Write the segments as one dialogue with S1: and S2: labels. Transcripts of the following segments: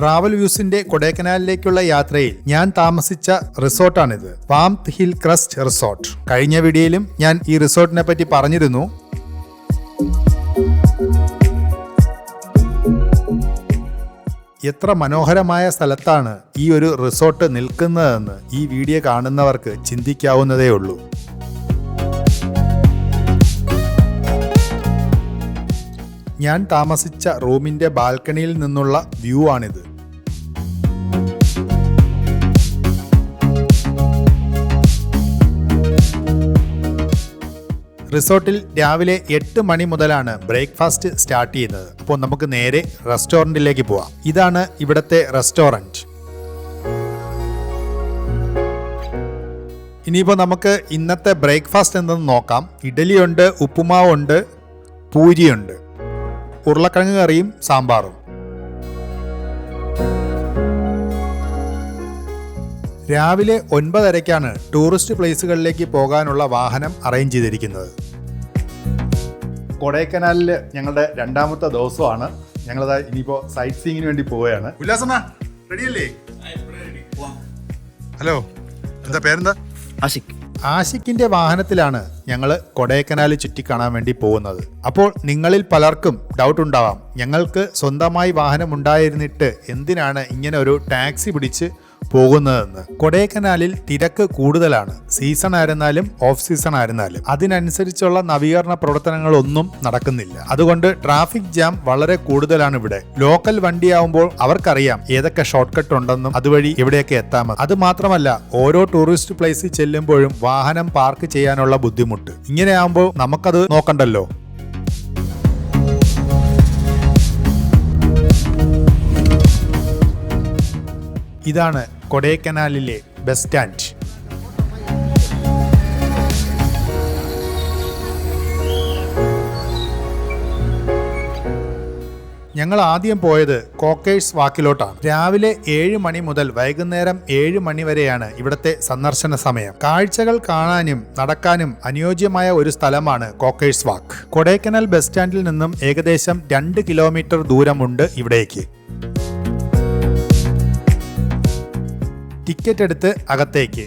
S1: Travel വ്യൂസിന്റെ കൊടൈക്കനാലിലേക്കുള്ള യാത്രയിൽ ഞാൻ താമസിച്ച റിസോർട്ടാണിത്. Warmth hill crest resort. കഴിഞ്ഞ വീഡിയോയിലും ഞാൻ ഈ റിസോർട്ടിനെ പറ്റി പറഞ്ഞിരുന്നു. എത്ര മനോഹരമായ സ്ഥലത്താണ് ഈ ഒരു റിസോർട്ട് നിൽക്കുന്നതെന്ന് ഈ വീഡിയോ കാണുന്നവർക്ക് ചിന്തിക്കാവുന്നതേ ഉള്ളൂ. ഞാൻ താമസിച്ച റൂമിന്റെ ബാൽക്കണിയിൽ നിന്നുള്ള വ്യൂ ആണിത്. റിസോർട്ടിൽ രാവിലെ എട്ട് മണി മുതലാണ് ബ്രേക്ക്ഫാസ്റ്റ് സ്റ്റാർട്ട് ചെയ്യുന്നത്. അപ്പോൾ നമുക്ക് നേരെ റെസ്റ്റോറന്റിലേക്ക് പോവാം. ഇതാണ് ഇവിടുത്തെ റെസ്റ്റോറന്റ്. ഇനിയിപ്പോൾ നമുക്ക് ഇന്നത്തെ ബ്രേക്ക്ഫാസ്റ്റ് എന്തെന്ന് നോക്കാം. ഇഡലിയുണ്ട് ഉപ്പുമാവുണ്ട് പൂരിയുണ്ട്. ഉരുളക്കിഴങ്ങ് കറിയും സാമ്പാറും. രാവിലെ ഒൻപതരയ്ക്കാണ് ടൂറിസ്റ്റ് പ്ലേസുകളിലേക്ക് പോകാനുള്ള വാഹനം അറേഞ്ച് ചെയ്തിരിക്കുന്നത്. കൊടൈക്കനാലിൽ ഞങ്ങളുടെ രണ്ടാമത്തെ ദിവസമാണ്. ഞങ്ങളത് ഇനിയിപ്പോൾ സൈറ്റ് സീയിങ്ങിന് വേണ്ടി പോവുകയാണ്. ഉല്ലാസന റെഡിയല്ലേ ഹലോ എന്താ പേരെന്താ?
S2: ആഷിക്.
S1: ആഷിക്കിന്റെ വാഹനത്തിലാണ് ഞങ്ങൾ കൊടൈക്കനാൽ ചുറ്റിക്കാണാൻ വേണ്ടി പോകുന്നത്. അപ്പോൾ നിങ്ങളിൽ പലർക്കും ഡൗട്ട് ഉണ്ടാവാം. ഞങ്ങൾക്ക് സ്വന്തമായി വാഹനം ഉണ്ടായിരുന്നിട്ട് എന്തിനാണ് ഇങ്ങനെ ഒരു ടാക്സി പിടിച്ച് പോകുന്നതെന്ന്. കൊടൈക്കനാലിൽ തിരക്ക് കൂടുതലാണ്. സീസൺ ആയിരുന്നാലും ഓഫ് സീസൺ ആയിരുന്നാലും. അതിനനുസരിച്ചുള്ള നവീകരണ പ്രവർത്തനങ്ങളൊന്നും നടക്കുന്നില്ല. അതുകൊണ്ട് ട്രാഫിക് ജാം വളരെ കൂടുതലാണ് ഇവിടെ. ലോക്കൽ വണ്ടിയാവുമ്പോൾ അവർക്കറിയാം ഏതൊക്കെ ഷോർട്ട് കട്ട് ഉണ്ടെന്നും അതുവഴി എവിടെയൊക്കെ എത്താമെന്ന് അത് മാത്രമല്ല ഓരോ ടൂറിസ്റ്റ് പ്ലേസിൽ ചെല്ലുമ്പോഴും വാഹനം പാർക്ക് ചെയ്യാനുള്ള ബുദ്ധിമുട്ട്. ഇങ്ങനെയാകുമ്പോൾ നമുക്കത് നോക്കണ്ടല്ലോ. ഇതാണ് കൊടൈക്കനാലിലെ ബസ് സ്റ്റാൻഡ്. ഞങ്ങൾ ആദ്യം പോയത് കോക്കേഴ്സ് വാക്കിലോട്ടാണ്. രാവിലെ ഏഴ് മണി മുതൽ വൈകുന്നേരം ഏഴ് മണി വരെയാണ് ഇവിടുത്തെ സന്ദർശന സമയം. കാഴ്ചകൾ കാണാനും നടക്കാനും അനുയോജ്യമായ ഒരു സ്ഥലമാണ് കോക്കേഴ്സ് വാക്ക്. കൊടൈക്കനാൽ ബസ് സ്റ്റാൻഡിൽ നിന്നും ഏകദേശം രണ്ട് കിലോമീറ്റർ ദൂരമുണ്ട് ഇവിടേക്ക്. ടിക്കറ്റ് എടുത്ത് അകത്തേക്ക്.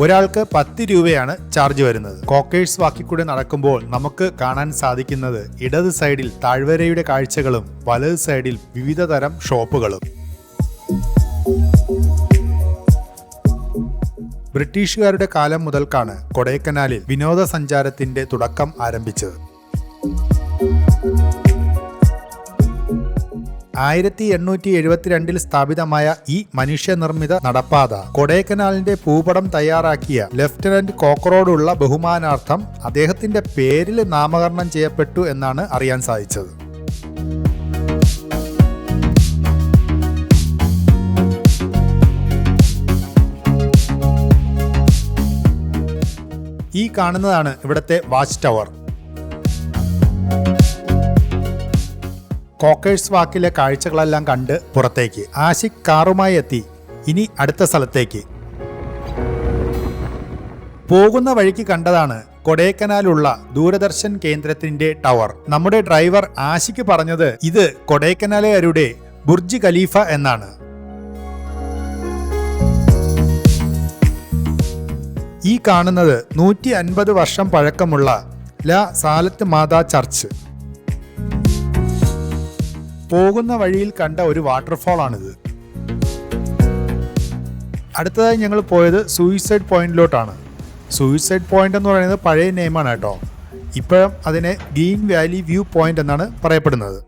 S1: ഒരാൾക്ക് പത്ത് രൂപയാണ് ചാർജ് വരുന്നത്. കോക്കേഴ്സ് വാക്കിക്കൂടെ നടക്കുമ്പോൾ നമുക്ക് കാണാൻ സാധിക്കുന്നത് ഇടത് സൈഡിൽ താഴ്വരയുടെ കാഴ്ചകളും വലത് സൈഡിൽ വിവിധ തരം ഷോപ്പുകളും. ബ്രിട്ടീഷുകാരുടെ കാലം മുതൽക്കാണ് കൊടൈക്കനാലിൽ വിനോദസഞ്ചാരത്തിന്റെ തുടക്കം ആരംഭിച്ചത്. ആയിരത്തി എണ്ണൂറ്റി എഴുപത്തിരണ്ടിൽ സ്ഥാപിതമായ ഈ മനുഷ്യനിർമ്മിത നടപ്പാത കൊടൈക്കനാലിന്റെ ഭൂപടം തയ്യാറാക്കിയ ലഫ്റ്റനന്റ് കോക്കറോടുള്ള ബഹുമാനാർത്ഥം അദ്ദേഹത്തിന്റെ പേരിൽ നാമകരണം ചെയ്യപ്പെട്ടു എന്നാണ് അറിയാൻ സാധിച്ചത്. ഈ കാണുന്നതാണ് ഇവിടുത്തെ വാച്ച് ടവർ. കോക്കേഴ്സ് വാക്കിലെ കാഴ്ചകളെല്ലാം കണ്ട് പുറത്തേക്ക്. ആഷിഖ് കാറുമായി എത്തി. ഇനി അടുത്ത സ്ഥലത്തേക്ക്. പോകുന്ന വഴിക്ക് കണ്ടതാണ് കൊടൈക്കനാലുള്ള ദൂരദർശൻ കേന്ദ്രത്തിന്റെ ടവർ. നമ്മുടെ ഡ്രൈവർ ആശിക്ക് പറഞ്ഞത് ഇത് കൊടൈക്കനാലുകാരുടെ ബുർജ് ഖലീഫ എന്നാണ്. ഈ കാണുന്നത് നൂറ്റി അൻപത് വർഷം പഴക്കമുള്ള ല സാലത്ത് മാതാ ചർച്ച്. പോകുന്ന വഴിയിൽ കണ്ട ഒരു വാട്ടർഫോൾ ആണിത് അടുത്തതായി ഞങ്ങൾ പോയത് സൂയിസൈഡ് പോയിന്റിലോട്ടാണ്. സൂയിസൈഡ് പോയിന്റ് എന്ന് പറയുന്നത് പഴയ നെയിമാണ് കേട്ടോ. ഇപ്പോഴും അതിനെ ഗ്രീൻ വാലി വ്യൂ പോയിന്റ് എന്നാണ് പറയപ്പെടുന്നത്.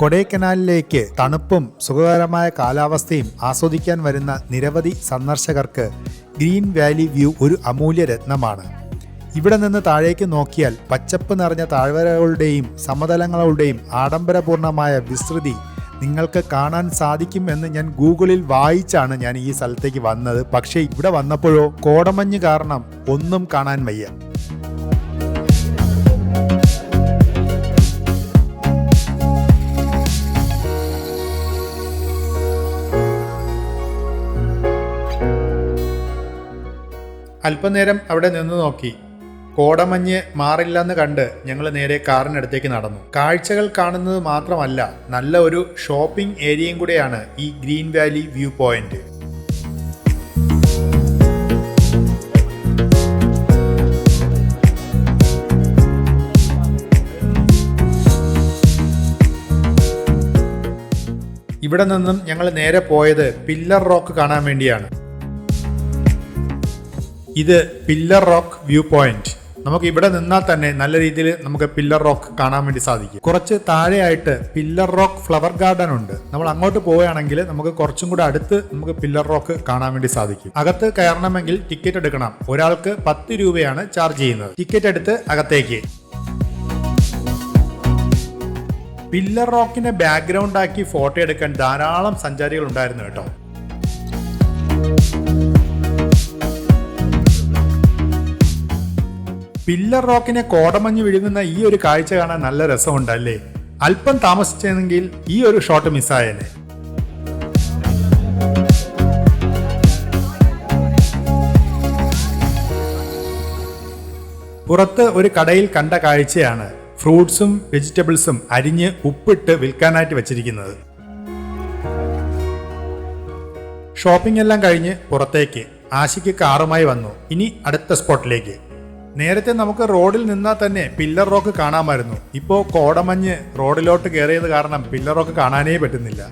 S1: കൊടൈക്കനാലിലേക്ക് തണുപ്പും സുഖകരമായ കാലാവസ്ഥയും ആസ്വദിക്കാൻ വരുന്ന നിരവധി സന്ദർശകർക്ക് ഗ്രീൻ വാലി വ്യൂ ഒരു അമൂല്യ രത്നമാണ്. ഇവിടെ നിന്ന് താഴേക്ക് നോക്കിയാൽ പച്ചപ്പ് നിറഞ്ഞ താഴ്വരകളുടെയും സമതലങ്ങളുടെയും ആഡംബരപൂർണമായ വിസ്തൃതി നിങ്ങൾക്ക് കാണാൻ സാധിക്കും എന്ന് ഞാൻ ഗൂഗിളിൽ വായിച്ചാണ് ഞാൻ ഈ സ്ഥലത്തേക്ക് വന്നത്. പക്ഷേ ഇവിടെ വന്നപ്പോഴോ കോടമഞ്ഞ് കാരണം ഒന്നും കാണാൻ വയ്യ. അല്പനേരം അവിടെ നിന്ന് നോക്കി. കോടമഞ്ഞ് മാറില്ലെന്ന് കണ്ട് ഞങ്ങൾ നേരെ കാറിനടുത്തേക്ക് നടന്നു. കാഴ്ചകൾ കാണുന്നത് മാത്രമല്ല നല്ല ഒരു ഷോപ്പിംഗ് ഏരിയയും കൂടെയാണ് ഈ ഗ്രീൻ വാലി വ്യൂ പോയിന്റ്. ഇവിടെ നിന്നും ഞങ്ങൾ നേരെ പോയത് പില്ലർ റോക്ക് കാണാൻ വേണ്ടിയാണ്. ഇത് പില്ലർ റോക്ക് വ്യൂ പോയിന്റ്. നമുക്ക് ഇവിടെ നിന്നാൽ തന്നെ നല്ല രീതിയിൽ നമുക്ക് പില്ലർ റോക്ക് കാണാൻ വേണ്ടി സാധിക്കും. കുറച്ച് താഴെയായിട്ട് പില്ലർ റോക്ക് ഫ്ലവർ ഗാർഡൻ ഉണ്ട്. നമ്മൾ അങ്ങോട്ട് പോവുകയാണെങ്കിൽ നമുക്ക് കുറച്ചും കൂടെ അടുത്ത് നമുക്ക് പില്ലർ റോക്ക് കാണാൻ വേണ്ടി സാധിക്കും. അകത്ത് കയറണമെങ്കിൽ ടിക്കറ്റ് എടുക്കണം. ഒരാൾക്ക് പത്ത് രൂപയാണ് ചാർജ് ചെയ്യുന്നത്. ടിക്കറ്റ് എടുത്ത് അകത്തേക്ക്. പില്ലർ റോക്കിനെ ബാക്ക്ഗ്രൗണ്ട് ആക്കി ഫോട്ടോ എടുക്കാൻ ധാരാളം സഞ്ചാരികൾ ഉണ്ടായിരുന്നു കേട്ടോ. പില്ലർ റോക്കിനെ കോടമഞ്ഞ് വിഴുങ്ങുന്ന ഈ ഒരു കാഴ്ച കാണാൻ നല്ല രസമുണ്ടല്ലേ? അല്പം താമസിച്ചെങ്കിൽ ഈ ഒരു ഷോട്ട് മിസ്സായല്ലേ പുറത്ത് ഒരു കടയിൽ കണ്ട കാഴ്ചയാണ് ഫ്രൂട്ട്സും വെജിറ്റബിൾസും അരിഞ്ഞ് ഉപ്പിട്ട് വിൽക്കാനായിട്ട് വെച്ചിരിക്കുന്നത്. ഷോപ്പിംഗ് എല്ലാം കഴിഞ്ഞ് പുറത്തേക്ക്. ആശിക്ക് കാറുമായി വന്നു. ഇനി അടുത്ത സ്പോട്ടിലേക്ക്. നേരത്തെ നമുക്ക് റോഡിൽ നിന്നാൽ തന്നെ പില്ലർ റോക്ക് കാണാമായിരുന്നു. ഇപ്പോൾ കോടമഞ്ഞ് റോഡിലോട്ട് കയറിയത് കാരണം പില്ലർ റോക്ക് കാണാനേ പറ്റുന്നില്ല.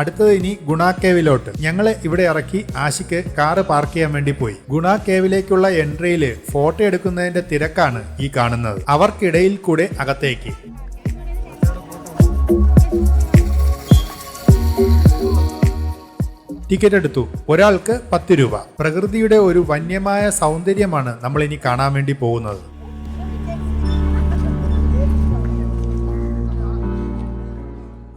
S1: അടുത്തത് ഇനി ഗുണ കേവിലോട്ട്. ഞങ്ങളെ ഇവിടെ ഇറക്കി ആശിക്ക് കാറ് പാർക്ക് ചെയ്യാൻ വേണ്ടി പോയി. ഗുണ കേവിലേക്കുള്ള എൻട്രിയിൽ ഫോട്ടോ എടുക്കുന്നതിന്റെ തിരക്കാണ് ഈ കാണുന്നത്. അവർക്കിടയിൽ കൂടെ അകത്തേക്ക്. ടിക്കറ്റ് എടുത്തു. ഒരാൾക്ക് പത്ത് രൂപ. പ്രകൃതിയുടെ ഒരു വന്യമായ സൗന്ദര്യമാണ് നമ്മൾ ഇനി കാണാൻ വേണ്ടി പോകുന്നത്.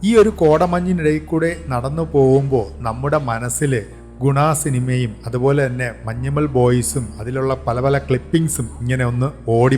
S1: ഈ ഒരു കോടമഞ്ഞിനിടയിൽ കൂടെ നടന്നു പോകുമ്പോൾ നമ്മുടെ മനസ്സിൽ ഗുണ സിനിമയും അതുപോലെ തന്നെ മഞ്ഞുമൽ ബോയ്സും അതിലുള്ള പല പല ക്ലിപ്പിംഗ്സും ഇങ്ങനെ ഒന്ന് ഓടി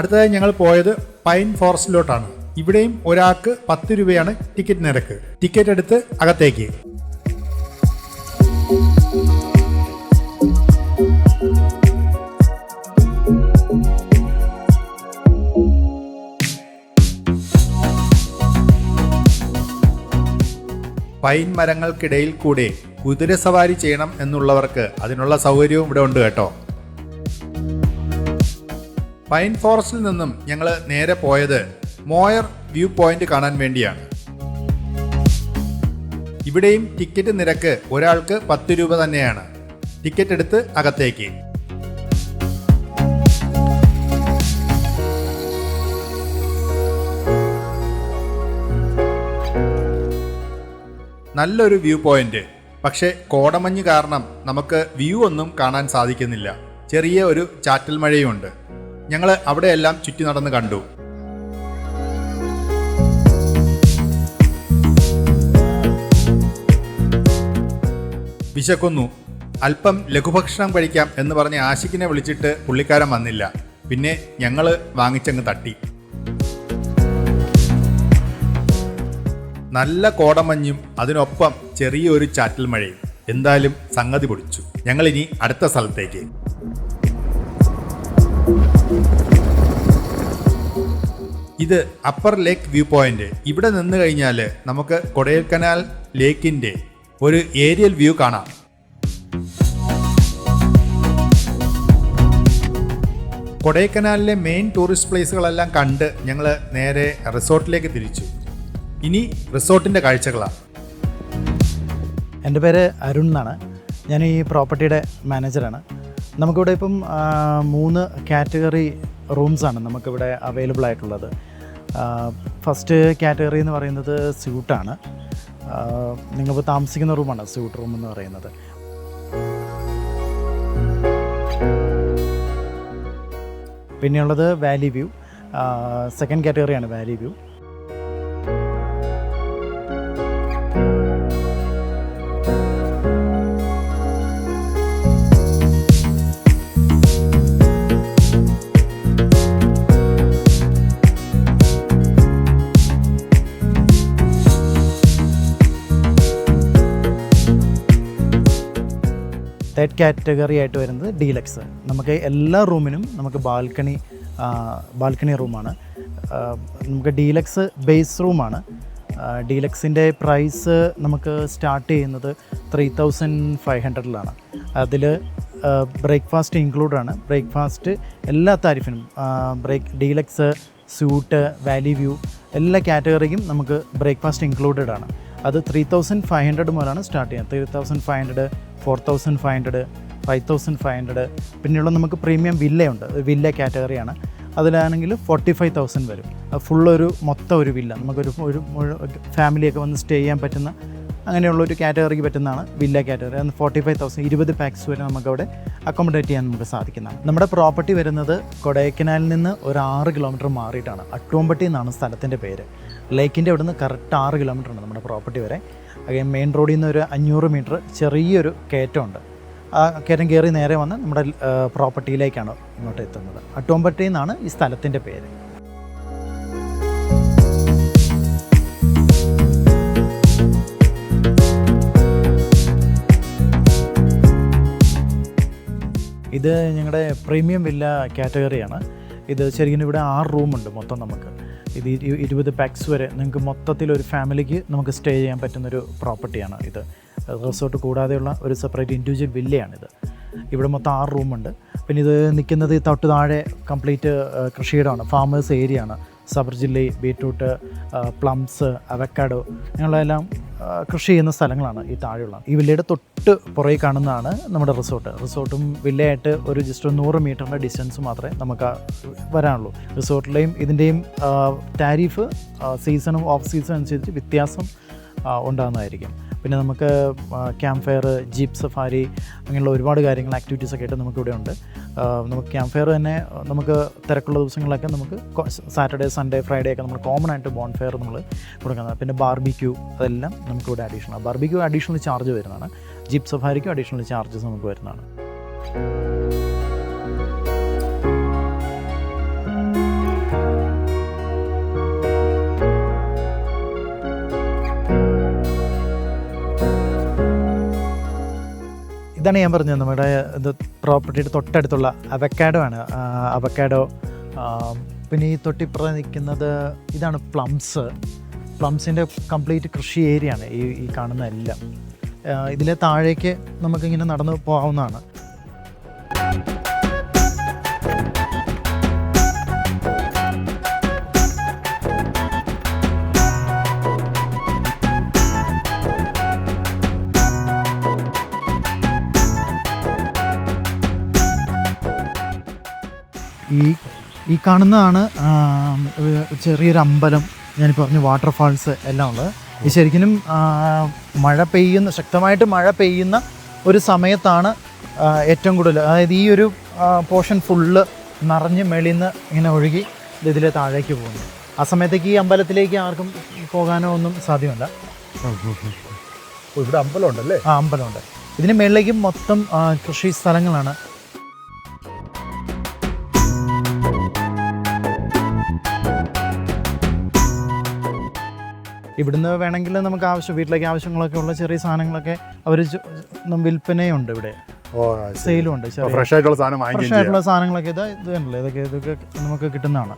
S1: അടുത്തതായി ഞങ്ങൾ പോയത് പൈൻ ഫോറസ്റ്റിലോട്ടാണ് ഇവിടെയും ഒരാൾക്ക് പത്ത് രൂപയാണ് ടിക്കറ്റ് നിരക്ക്. ടിക്കറ്റ് എടുത്ത് അകത്തേക്ക്. പൈൻ മരങ്ങൾക്കിടയിൽ കൂടെ കുതിര സവാരി ചെയ്യണം എന്നുള്ളവർക്ക് അതിനുള്ള സൗകര്യവും ഇവിടെ ഉണ്ട് കേട്ടോ. പൈൻ ഫോറസ്റ്റിൽ നിന്നും ഞങ്ങൾ നേരെ പോയത് മോയർ വ്യൂ പോയിന്റ് കാണാൻ വേണ്ടിയാണ്. ഇവിടെയും ടിക്കറ്റ് നിരക്ക് ഒരാൾക്ക് പത്ത് രൂപ തന്നെയാണ്. ടിക്കറ്റ് എടുത്ത് അകത്തേക്ക്. നല്ലൊരു വ്യൂ പോയിന്റ് പക്ഷേ കോടമഞ്ഞ് കാരണം നമുക്ക് വ്യൂ ഒന്നും കാണാൻ സാധിക്കുന്നില്ല. ചെറിയ ഒരു ചാറ്റൽ മഴയുമുണ്ട് ഞങ്ങൾ അവിടെയെല്ലാം ചുറ്റി നടന്ന് കണ്ടു. വിശക്കുന്നു. അല്പം ലഘുഭക്ഷണം കഴിക്കാം എന്ന് പറഞ്ഞ് ആശിക്കിനെ വിളിച്ചിട്ട് പുള്ളിക്കാരൻ വന്നില്ല. പിന്നെ ഞങ്ങൾ വാങ്ങിച്ചങ്ങ് തട്ടി. നല്ല കോടമഞ്ഞും അതിനൊപ്പം ചെറിയൊരു ചാറ്റൽ മഴയും. എന്തായാലും സംഗതി പൊടിച്ചു. ഞങ്ങളിനി അടുത്ത സ്ഥലത്തേക്ക്. ഇത് അപ്പർ ലേക്ക് വ്യൂ പോയിന്റ് ഇവിടെ നിന്ന് കഴിഞ്ഞാൽ നമുക്ക് കൊടൈക്കനാൽ ലേക്കിന്റെ ഒരു ഏരിയൽ വ്യൂ കാണാം. കൊടൈക്കനാലിലെ മെയിൻ ടൂറിസ്റ്റ് പ്ലേസുകളെല്ലാം കണ്ട് ഞങ്ങൾ നേരെ റിസോർട്ടിലേക്ക് തിരിച്ചു. ഇനി റിസോർട്ടിന്റെ കാഴ്ചകളാണ്.
S3: എന്റെ പേര് അരുൺ എന്നാണ്. ഞാൻ ഈ പ്രോപ്പർട്ടിയുടെ മാനേജറാണ്. നമുക്കിവിടെ ഇപ്പം മൂന്ന് കാറ്റഗറി റൂംസാണ് നമുക്കിവിടെ അവൈലബിൾ ആയിട്ടുള്ളത്. ഫസ്റ്റ് കാറ്റഗറി എന്ന് പറയുന്നത് സ്യൂട്ടാണ്. നിങ്ങൾക്ക് താമസിക്കുന്ന റൂമാണ് സ്യൂട്ട് റൂം എന്ന് പറയുന്നത്? പിന്നെയുള്ളത് വാലി വ്യൂ. സെക്കൻഡ് കാറ്റഗറിയാണ് വാലി വ്യൂ. തേർഡ് കാറ്റഗറി ആയിട്ട് വരുന്നത് ഡീലക്സ് നമുക്ക് എല്ലാ റൂമിനും നമുക്ക് ബാൽക്കണി ബാൽക്കണി റൂമാണ് നമുക്ക് ഡീലക്സ് ബേസ് റൂമാണ് ഡീലക്സിന്റെ പ്രൈസ് നമുക്ക് സ്റ്റാർട്ട് ചെയ്യുന്നത് ത്രീ തൗസൻഡ് ഫൈവ് ഹൺഡ്രഡിലാണ് അതിൽ ബ്രേക്ക്ഫാസ്റ്റ് ഇൻക്ലൂഡ് ആണ്. ബ്രേക്ക്ഫാസ്റ്റ് എല്ലാ താരിഫിനും break deluxe suite valley view എല്ലാ കാറ്റഗറിക്കും നമുക്ക് ബ്രേക്ക്ഫാസ്റ്റ് ഇൻക്ലൂഡഡ് ആണ്. അത് ത്രീ തൗസൻഡ് ഫൈവ് ഹൺഡ്രഡ് മുതലാണ് സ്റ്റാർട്ട് ചെയ്യുന്നത്. Three thousand five hundred four thousand five hundred five thousand five hundred. പിന്നെയുള്ള നമുക്ക് പ്രീമിയം വില്ലയുണ്ട്. വില്ല കാറ്റഗറിയാണ്. അതിലാണെങ്കിൽ ഫോർട്ടി ഫൈവ് തൗസൻഡ് വരും. ഫുള്ളൊരു മൊത്തം ഒരു വില്ല. നമുക്കൊരു ഒരു ഫാമിലിയൊക്കെ വന്ന് സ്റ്റേ ചെയ്യാൻ പറ്റുന്ന അങ്ങനെയുള്ള ഒരു കാറ്റഗറിക്ക് പറ്റുന്നതാണ് വില്ല കാറ്റഗറി. അത് ഫോർട്ടി ഫൈവ് തൗസൻഡ് ഇരുപത് പാക്സ് വരെ നമുക്കവിടെ അക്കോമഡേറ്റ് ചെയ്യാൻ നമുക്ക് സാധിക്കുന്നതാണ്. നമ്മുടെ പ്രോപ്പർട്ടി വരുന്നത് കൊടൈക്കനാലിൽ നിന്ന് ഒരു ആറ് കിലോമീറ്റർ മാറിയിട്ടാണ്. അട്ടുവമ്പട്ടി എന്നാണ് സ്ഥലത്തിന്റെ പേര്. ലേക്കിന്റെ അവിടെ നിന്ന് കറക്റ്റ് ആറ് കിലോമീറ്റർ ഉണ്ട് നമ്മുടെ പ്രോപ്പർട്ടി വരെ. അകെ മെയിൻ റോഡിൽ നിന്ന് ഒരു അഞ്ഞൂറ് മീറ്റർ ചെറിയൊരു കയറ്റമുണ്ട്. ആ കയറ്റം കയറി നേരെ വന്ന് നമ്മുടെ പ്രോപ്പർട്ടിയിലേക്കാണ് ഇങ്ങോട്ട് എത്തുന്നത്. അട്ടോമ്പട്ടി എന്നാണ് ഈ സ്ഥലത്തിന്റെ പേര്. ഇത് ഞങ്ങളുടെ പ്രീമിയം വില്ല കാറ്റഗറിയാണ് ഇത് ശരിക്കും ഇവിടെ ആറ് റൂമുണ്ട് മൊത്തം നമുക്ക്. ഇത് ഇരു- ഇരുപത് പാക്സ് വരെ നിങ്ങൾക്ക് മൊത്തത്തിൽ ഒരു ഫാമിലിക്ക് നമുക്ക് സ്റ്റേ ചെയ്യാൻ പറ്റുന്നൊരു പ്രോപ്പർട്ടിയാണ് ഇത്. റിസോർട്ട് കൂടാതെയുള്ള ഒരു സെപ്പറേറ്റ് ഇൻഡിവിജ്വൽ വില്ലയാണിത്. ഇവിടെ മൊത്തം ആറ് റൂമുണ്ട്. പിന്നെ ഇത് നിൽക്കുന്നത് തൊട്ട് താഴെ കംപ്ലീറ്റ് കൃഷിയിടമാണ്. ഫാമേഴ്സ് ഏരിയ ആണ് സബർജില്ലി ബീട്രൂട്ട് പ്ലംസ് അവക്കാഡോ ആ, കൃഷി ചെയ്യുന്ന സ്ഥലങ്ങളാണ് ഈ താഴെയുള്ള. ഈ വില്ലയുടെ തൊട്ട് പുറകെ കാണുന്നതാണ് നമ്മുടെ റിസോർട്ട്. റിസോർട്ടും വില്ലയായിട്ട് ഒരു ജസ്റ്റ് ഒരു നൂറ് മീറ്ററിന്റെ ഡിസ്റ്റൻസ് മാത്രമേ നമുക്ക് വരാനുള്ളൂ. റിസോർട്ടിലെയും ഇതിന്റെയും ടാരിഫ് സീസണും ഓഫ് സീസൺ അനുസരിച്ച് വ്യത്യാസം ഉണ്ടാകുന്നതായിരിക്കും. പിന്നെ നമുക്ക് ക്യാമ്പ് ഫയർ ജീപ്പ് സഫാരി അങ്ങനെയുള്ള ഒരുപാട് കാര്യങ്ങൾ ആക്ടിവിറ്റീസ് ഒക്കെ ആയിട്ട് നമുക്കിവിടെ ഉണ്ട്. നമുക്ക് ക്യാമ്പ് ഫയർ തന്നെ നമുക്ക് തിരക്കുള്ള ദിവസങ്ങളിലൊക്കെ നമുക്ക് സാറ്റർഡേ സൺഡേ ഫ്രൈഡേ ഒക്കെ നമ്മൾ കോമൺ ആയിട്ട് ബോൺ ഫെയർ നമ്മൾ കൊടുക്കുന്നത് പിന്നെ ബാർബിക്യൂ അതെല്ലാം നമുക്കിവിടെ അഡീഷണൽ ബാർബിക്യൂ അഡീഷണൽ ചാർജ് വരുന്നതാണ്. ജീപ്പ് സഫാരിക്കും അഡീഷണൽ ചാർജസ് നമുക്ക് വരുന്നതാണ്. ഇതാണ് ഞാൻ പറഞ്ഞത്. നമ്മുടെ ഇത് പ്രോപ്പർട്ടിയുടെ തൊട്ടടുത്തുള്ള അവക്കാഡോ ആണ്. അവക്കാഡോ പിന്നെ ഈ തൊട്ടിപ്പുറം നിൽക്കുന്നത് ഇതാണ് പ്ലംസ് പ്ലംസിന്റെ കംപ്ലീറ്റ് കൃഷി ഏരിയ ആണ് ഈ ഈ കാണുന്ന എല്ലാം. ഇതിലെ താഴേക്ക് നമുക്കിങ്ങനെ നടന്ന് പോകാവുന്നതാണ്. ഈ കാണുന്നതാണ് ചെറിയൊരു അമ്പലം ഞാൻ പറഞ്ഞു വാട്ടർഫാൾസ് എല്ലാം ഉള്ളത്. ഈ ശരിക്കും മഴ പെയ്യുന്ന ശക്തമായിട്ട് മഴ പെയ്യുന്ന ഒരു സമയത്താണ് ഏറ്റവും കൂടുതൽ അതായത് ഈ ഒരു പോർഷൻ ഫുള്ള് നിറഞ്ഞ് മെളിന്ന് ഇങ്ങനെ ഒഴുകി ഇത് ഇതിലെ താഴേക്ക് പോകുന്നു ആ സമയത്തേക്ക് ഈ അമ്പലത്തിലേക്ക് ആർക്കും പോകാനോ ഒന്നും സാധ്യമല്ല.
S4: ഇവിടെ അമ്പലമുണ്ടല്ലേ
S3: ആ അമ്പലമുണ്ട് ഇതിന് മേളിലേക്ക് മൊത്തം കൃഷി സ്ഥലങ്ങളാണ് ഇവിടുന്ന് വേണമെങ്കിൽ നമുക്ക് ആവശ്യം വീട്ടിലേക്ക് ആവശ്യങ്ങളൊക്കെ ഉള്ള ചെറിയ സാധനങ്ങളൊക്കെ അവർ വിൽപ്പനയുണ്ട് ഇവിടെ. സെയിലും ഉണ്ട്
S1: ഫ്രഷ് ആയിട്ടുള്ള സാധനം
S3: ഫ്രഷ് ആയിട്ടുള്ള സാധനങ്ങളൊക്കെ ഇതാ ഇത് കണ്ടില്ലേ ഇതൊക്കെ ഇതൊക്കെ നമുക്ക് കിട്ടുന്നതാണ്.